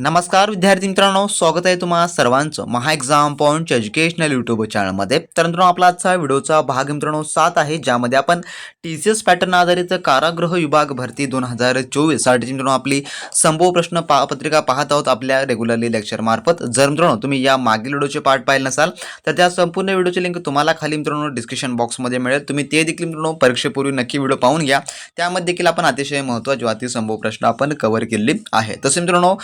नमस्कार विद्यार्थी मित्रांनो. स्वागत आहे तुम्हा सर्वांचं महा एक्झाम पॉईंटच्या एज्युकेशनल यूट्यूब चॅनलमध्ये तर मित्रांनो आपला आजचा व्हिडिओचा भाग मित्रांनो सात आहे ज्यामध्ये आपण टी सी एस पॅटर्न आधारित कारागृह विभाग भरती दोन हजार चोवीससाठी मित्रांनो आपली संभव प्रश्न पा पत्रिका पाहत आहोत आपल्या रेग्युलरली लेक्चर मार्फत. जर मित्रांनो तुम्ही या मागील व्हिडिओचे पार्ट पाहिले नसाल तर त्या संपूर्ण व्हिडिओची लिंक तुम्हाला खाली मित्रांनो डिस्क्रिप्शन बॉक्समध्ये मिळेल. तुम्ही ते देखील मित्रांनो परीक्षेपूर्वी नक्की व्हिडिओ पाहून घ्या. त्यामध्ये देखील आपण अतिशय महत्त्वाची वाती संभव प्रश्न आपण कव्हर केले आहे. तसे मित्रांनो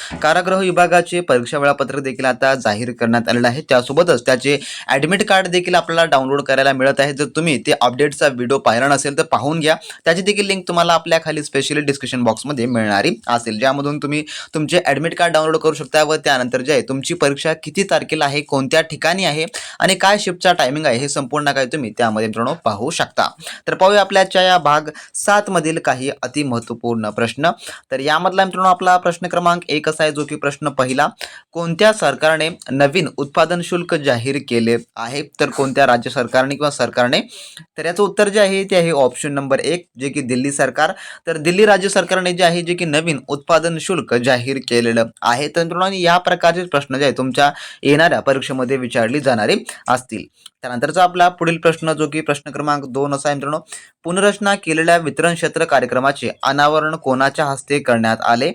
कारागृह विभागाचे परीक्षा वेळापत्रक देखील आता जाहीर करण्यात आलेलं आहे. त्यासोबतच त्याचे ॲडमिट कार्ड देखील आपल्याला डाउनलोड करायला मिळत आहे. जर तुम्ही ते अपडेटचा व्हिडिओ पाहिला नसेल तर पाहून घ्या. त्याची देखील लिंक तुम्हाला आपल्या खाली स्पेशली डिस्क्रिप्शन बॉक्समध्ये मिळणारी असेल. ज्यामधून तुम्ही तुमचे ॲडमिट कार्ड डाउनलोड करू शकता व त्यानंतर जे आहे तुमची परीक्षा किती तारखेला आहे कोणत्या ठिकाणी आहे आणि काय शिफ्टचा टायमिंग आहे हे संपूर्ण काय तुम्ही त्यामध्ये मित्रांनो पाहू शकता. तर पाहूया आपल्याच्या या भाग सातमधील काही अतिमहत्वपूर्ण प्रश्न. तर यामधला मित्रांनो आपला प्रश्न क्रमांक एक असा आहे जो की प्रश्न पहिला कोणत्या सरकारने नवीन उत्पादन शुल्क जाहीर केले आहे? तर कोणत्या राज्य सरकारने किंवा सरकारने? तर याचं उत्तर जे आहे ते आहे ऑप्शन नंबर एक जे की दिल्ली सरकार. तर दिल्ली राज्य सरकारने जे आहे जे की नवीन उत्पादन शुल्क जाहीर केलेलं आहे. तर मित्रांनो या प्रकारचे प्रश्न जे आहे तुमच्या येणाऱ्या परीक्षेमध्ये विचारली जाणारे असतील. त्यानंतरचा आपला पुढील प्रश्न जो की प्रश्न क्रमांक दोन असा आहे मित्रांनो. पुनर्रचना केलेल्या वितरण क्षेत्र कार्यक्रमाचे अनावरण कोणाच्या हस्ते करण्यात आले?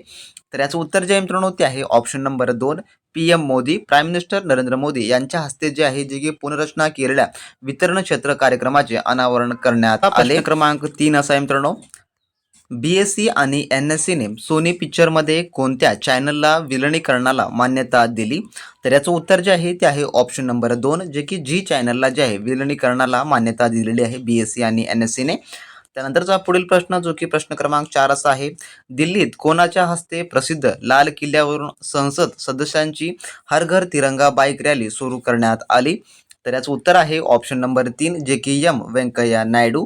तर याचं उत्तर जे आहे मित्रांनो ते आहे ऑप्शन नंबर दोन. P M Modi prime minister Narendra Modi यांच्या हस्ते जे आहे जे की पुनर्रचना केलेल्या वितरण क्षेत्र कार्यक्रमाचे अनावरण करण्यात आले. क्रमांक तीन असा आहे मित्रांनो. बी एस सी आणि एन एस सीने सोनी पिक्चरमध्ये कोणत्या चॅनलला विलिनीकरणाला मान्यता दिली? तर याचं उत्तर जे आहे ते आहे ऑप्शन नंबर दोन जे की जी चॅनलला जे आहे विलिनीकरणाला मान्यता दिलेली आहे बी एस सी आणि एन एस सीने त्यानंतरचा पुढील प्रश्न जो की प्रश्न क्रमांक चार असा आहे दिल्लीत कोणाच्या हस्ते प्रसिद्ध लाल किल्ल्यावरून संसद सदस्यांची हर घर तिरंगा बाईक रॅली सुरू करण्यात आली? तर याचं उत्तर आहे ऑप्शन नंबर तीन जे की एम व्यंकय्या नायडू.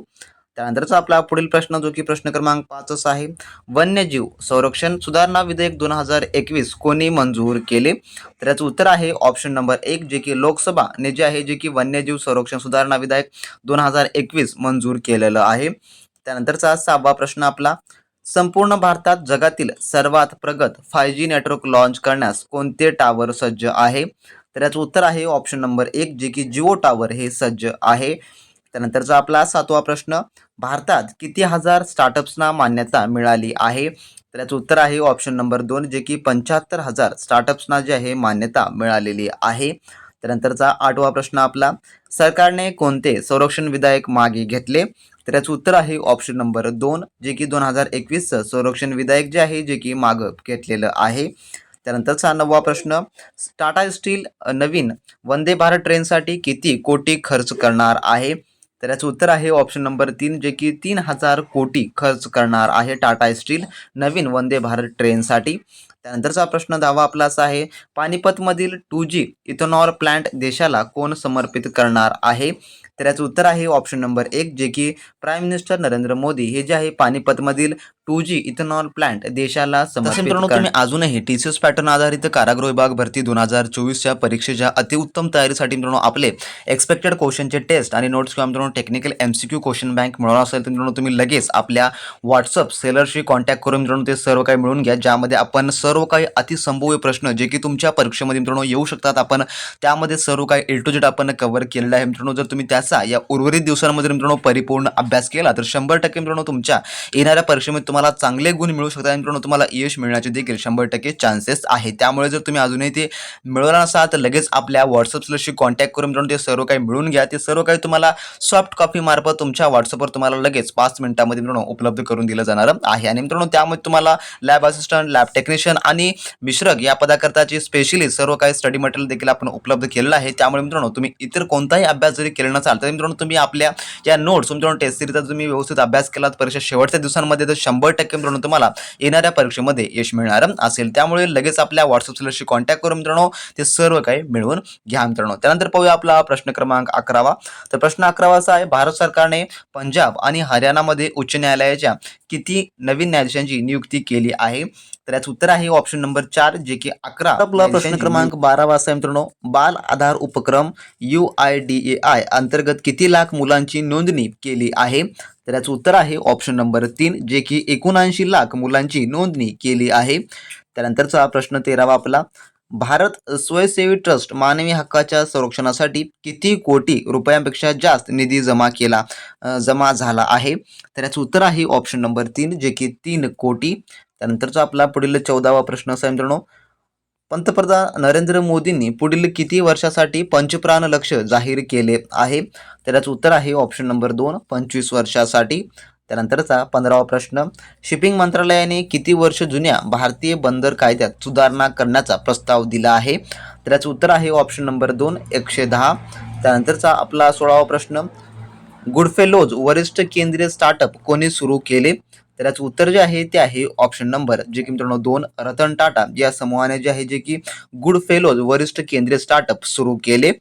त्यानंतरचा आपला पुढील प्रश्न जो की प्रश्न क्रमांक पाचच आहे वन्यजीव संरक्षण सुधारणा विधेयक दोन हजार एकवीस कोणी मंजूर केले? तर याचं उत्तर आहे ऑप्शन नंबर एक जे की लोकसभा ने जे आहे जे की वन्यजीव संरक्षण सुधारणा विधेयक दोन हजार एकवीस मंजूर केलेलं आहे. त्यानंतरचा सहावा प्रश्न आपला संपूर्ण भारतात जगातील सर्वात प्रगत फाय जी नेटवर्क लॉन्च करण्यास कोणते टावर सज्ज आहे? तर याचं उत्तर आहे ऑप्शन नंबर एक जे की जिओ टावर हे सज्ज आहे. त्यानंतरचा आपला सातवा प्रश्न भारतात किती हजार स्टार्टअप्सना मान्यता मिळाली आहे? तर याचं उत्तर आहे ऑप्शन नंबर दोन जे की पंच्याहत्तर हजार स्टार्टअप्सना जे आहे मान्यता मिळालेली आहे. त्यानंतरचा आठवा प्रश्न आपला सरकारने कोणते संरक्षण विधायक मागे घेतले? तर याचं उत्तर आहे ऑप्शन नंबर दोन जे की दोन हजार एकवीसचं संरक्षण विधायक जे आहे जे की मागं घेतलेलं आहे. त्यानंतरचा नववा प्रश्न टाटा स्टील नवीन वंदे भारत ट्रेनसाठी किती कोटी खर्च करणार आहे? तर याचं उत्तर आहे ऑप्शन नंबर तीन जे की तीन हजार कोटी खर्च करणार आहे टाटा स्टील नवीन वंदे भारत ट्रेनसाठी त्यानंतरचा प्रश्न दहावा आपला असा आहे पानिपतमधील टू जी इथेनॉल प्लांट देशाला कोण समर्पित करणार आहे? तर याचं उत्तर आहे ऑप्शन नंबर एक जे की प्राईम मिनिस्टर नरेंद्र मोदी हे जे आहे पानिपतमधील टू जी इथेनॉल प्लांट देशाला तुम्ही अजूनही टी सी एस पॅटर्न आधारित कारागृह विभाग भरती दोन हजार चोवीसच्या परीक्षेच्या अतिउत्तम तयारीसाठी मित्रांनो आपले एक्सपेक्टेड क्वेश्चनचे टेस्ट आणि नोट्स किंवा मित्रांनो technical M C Q question bank मिळवणार असेल तर मित्रांनो तुम्ही लगेच आपल्या व्हॉट्सअप सेलरशी कॉन्टॅक्ट करून मित्रांनो ते सर्व काही मिळून घ्या ज्यामध्ये आपण सर्व सर्व काही अतिसंभव्य प्रश्न जे की तुमच्या परीक्षेमध्ये मित्रांनो येऊ शकतात. आपण त्यामध्ये सर्व काही ए टू जेड आपण कव्हर केलेलं आहे. मित्रांनो जर तुम्ही त्याचा या उर्वरित दिवसांमध्ये मित्रांनो परिपूर्ण अभ्यास केला तर शंभर टक्के मित्रांनो तुमच्या येणाऱ्या परीक्षेमध्ये तुम्हाला चांगले गुण मिळू शकतात मित्रांनो तुम्हाला यश मिळण्याचे देखील शंभर टक्के चान्सेस आहे. त्यामुळे जर तुम्ही अजूनही ते मिळवणार नसाल तर लगेच आपल्या व्हॉट्सअप स्लशी कॉन्टॅक्ट करून मित्रांनो ते सर्व काही मिळून घ्या. ते सर्व काही तुम्हाला सॉफ्ट कॉपी मार्फत तुमच्या व्हॉट्सअपवर तुम्हाला लगेच पाच मिनिटामध्ये मित्रांनो उपलब्ध करून दिलं जाणार आहे. आणि मित्रांनो त्यामध्ये तुम्हाला लॅब असिस्टंट लॅब टेक्निशियन आणि मिश्रक या पदाकरताची स्पेशली सर्व काही स्टडी मटेरियल देखील आपण उपलब्ध केलेलं आहे. त्यामुळे मित्रांनो तुम्ही इतर कोणताही अभ्यास जरी केला नसाल तर मित्रांनो तुम्ही आपल्या या नोट्स मित्रांनो टेस्ट सिरीजचा तुम्ही व्यवस्थित अभ्यास केलात परीक्षा शेवटच्या दिवसांमध्ये तर शंभर टक्के मित्रांनो तुम्हाला येणाऱ्या परीक्षेमध्ये यश मिळणार असेल. त्यामुळे लगेच आपल्या व्हॉट्सअप सेलरशी कॉन्टॅक्ट करून मित्रांनो ते सर्व काही मिळवून घ्या मित्रांनो. त्यानंतर पाहूया आपला प्रश्न क्रमांक अकरावा. तर प्रश्न अकरावा असा आहे भारत सरकारने पंजाब आणि हरियाणामध्ये उच्च न्यायालयाच्या किती नवीन न्यायाधीशांची नियुक्ती केली आहे? तर याचं उत्तर आहे ऑप्शन नंबर चार जे की अकरा. आपला प्रश्न क्रमांक असा आहे मित्रांनो. बाल आधार उपक्रम U I D A I अंतर्गत किती लाख मुलांची नोंदणी केली आहे? तर याचं उत्तर आहे ऑप्शन नंबर तीन जे की एकोणऐंशी लाख मुलांची नोंदणी केली आहे. त्यानंतरचा प्रश्न तेरावा आपला. भारत स्वयंसेवी ट्रस्ट मानवी हक्काच्या संरक्षणासाठी किती कोटी रुपयांपेक्षा जास्त निधी जमा केला जमा झाला आहे? तर याचं उत्तर आहे ऑप्शन नंबर तीन जे की तीन कोटी. त्यानंतरचा आपला पुढील चौदावा प्रश्न असा मित्रांनो. पंतप्रधान नरेंद्र मोदींनी पुढील किती वर्षासाठी पंचप्राण लक्ष जाहीर केले आहे? त्याचं उत्तर आहे ऑप्शन नंबर दोन पंचवीस वर्षासाठी. त्यानंतरचा पंधरावा प्रश्न शिपिंग मंत्रालयाने किती वर्ष जुन्या भारतीय बंदर कायद्यात सुधारणा करण्याचा प्रस्ताव दिला आहे? त्याचं उत्तर आहे ऑप्शन नंबर दोन एकशे दहा. त्यानंतरचा आपला सोळावा प्रश्न गुडफेलोज वरिष्ठ केंद्रीय स्टार्टअप कोणी सुरू केले? तर याचं उत्तर जे आहे ते आहे ऑप्शन नंबर जे की मित्रांनो दोन रतन टाटा या समूहाने जे आहे जे की गुड फेलोज वरिष्ठ केंद्रीय स्टार्टअप सुरू केले.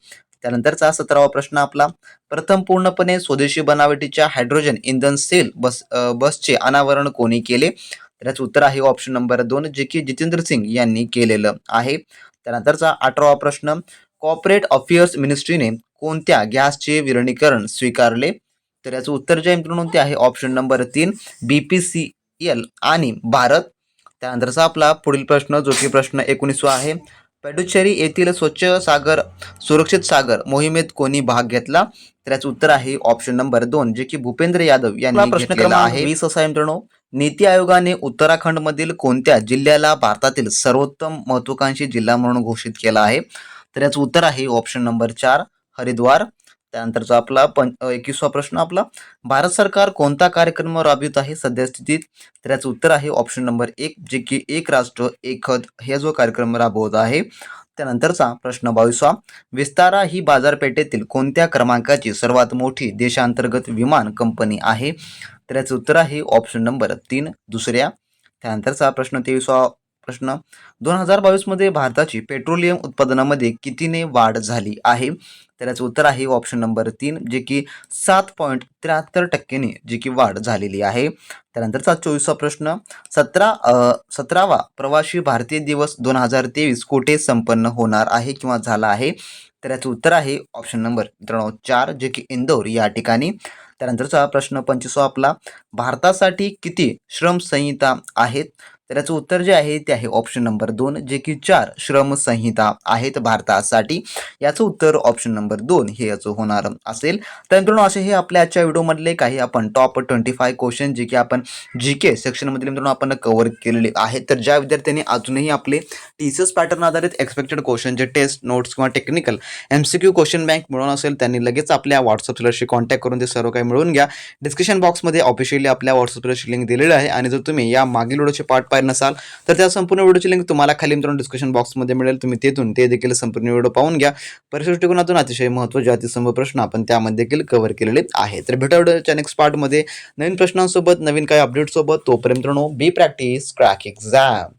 त्यानंतरचा सतरावा प्रश्न आपला. प्रथम पूर्णपणे स्वदेशी बनावटीच्या हायड्रोजन इंधन सेल बस बसचे अनावरण कोणी केले? तर याचं उत्तर आहे ऑप्शन नंबर दोन जे की जितेंद्र सिंग यांनी केलेलं आहे. त्यानंतरचा अठरावा प्रश्न कॉर्पोरेट अफेअर्स मिनिस्ट्रीने कोणत्या गॅसचे विरणीकरण स्वीकारले? तर याचं उत्तर जे मित्रांनो ते आहे ऑप्शन नंबर तीन बी पी सी एल आणि भारत. त्यानंतरचा आपला पुढील प्रश्न जो की प्रश्न एकोणीसवा आहे. पेडुचेरी येथील स्वच्छ सागर सुरक्षित सागर मोहिमेत कोणी भाग घेतला? तर याचं उत्तर आहे ऑप्शन नंबर दोन जे की भूपेंद्र यादव यांनी प्रश्न क्रमांक आहे. वीस असा आहे मित्रांनो. नीती आयोगाने उत्तराखंडमधील कोणत्या जिल्ह्याला भारतातील सर्वोत्तम महत्वाकांक्षी जिल्हा म्हणून घोषित केला आहे? तर याचं उत्तर आहे ऑप्शन नंबर चार हरिद्वार. त्यानंतरचा आपला पं एकवीसवा प्रश्न आपला भारत सरकार कोणता कार्यक्रम राबवित आहे सध्या स्थितीत तर याचं उत्तर आहे ऑप्शन नंबर एक जे की एक राष्ट्र एक खत हे जो कार्यक्रम राबवत आहे त्यानंतरचा प्रश्न बावीसवा विस्तारा ही बाजारपेठेतील कोणत्या क्रमांकाची सर्वात मोठी देशांतर्गत विमान कंपनी आहे? तर याचं उत्तर आहे ऑप्शन नंबर तीन दुसऱ्या त्यानंतरचा प्रश्न तेवीसवा प्रश्न. दोन हजार बावीसमध्ये भारताची पेट्रोलियम उत्पादनामध्ये कितीने वाढ झाली आहे? तर याचं उत्तर आहे ऑप्शन नंबर तीन जे की सात पॉईंट त्र्याहत्तर टक्केने जी की वाढ झालेली आहे. त्यानंतरचा चोवीसवा प्रश्न सतरा सतरावा प्रवासी भारतीय दिवस दोन हजार तेवीस कोठे संपन्न होणार आहे किंवा झाला आहे? तर याचं उत्तर आहे ऑप्शन नंबर मित्रांनो चार जे की इंदौर या ठिकाणी. त्यानंतरचा प्रश्न पंचवीसवा आपला भारतासाठी किती श्रम संहिता आहेत? तर याचं उत्तर जे आहे ते आहे ऑप्शन नंबर दोन जे की चार श्रम संहिता आहेत भारतासाठी. याचं उत्तर ऑप्शन नंबर दोन हे याचं होणार असेल. तर मित्रांनो असे हे आपल्या आजच्या व्हिडिओमधले काही आपण टॉप ट्वेंटी फाय क्वेश्चन जे की आपण जी के सेक्शनमधले मित्रांनो आपण कव्हर केलेले आहेत. तर ज्या विद्यार्थ्यांनी अजूनही आपले टी सी एस पॅटर्न आधारित एक्सपेक्टेड क्वेश्चनचे टेस्ट नोट्स किंवा technical M C Q question bank मिळून असेल त्यांनी लगेच आपल्या व्हॉट्सअप सेलरशी कॉन्टॅक्ट करून ते सर्व काही मिळवून घ्या. डिस्क्रिप्शन बॉक्समध्ये ऑफिशियली आपल्या व्हॉट्सअप सिलरची लिंक दिलेली आहे. आणि जर तुम्ही या मागील व्हिडिओचे पार्ट पाहिजे नसाल तर त्या संपूर्ण व्हिडिओची लिंक तुम्हाला खाली मित्रांनो डिस्क्रिप्शन बॉक्समध्ये मिळेल. तुम्ही तेथून ते देखील संपूर्ण व्हिडिओ पाहून घ्या. परीक्षा अतिशय महत्त्वाचे अतिसंभ प्रश्न आपण त्यामध्ये देखील कव्हर केलेले आहे तर भेटा व्हिडिओच्या नेक्स्ट पार्टमध्ये नवीन प्रश्नांसोबत नवीन काही अपडेटसोबत तोपर्यंत मित्रांनो बी प्रॅक्टिस क्रॅक एक्झाम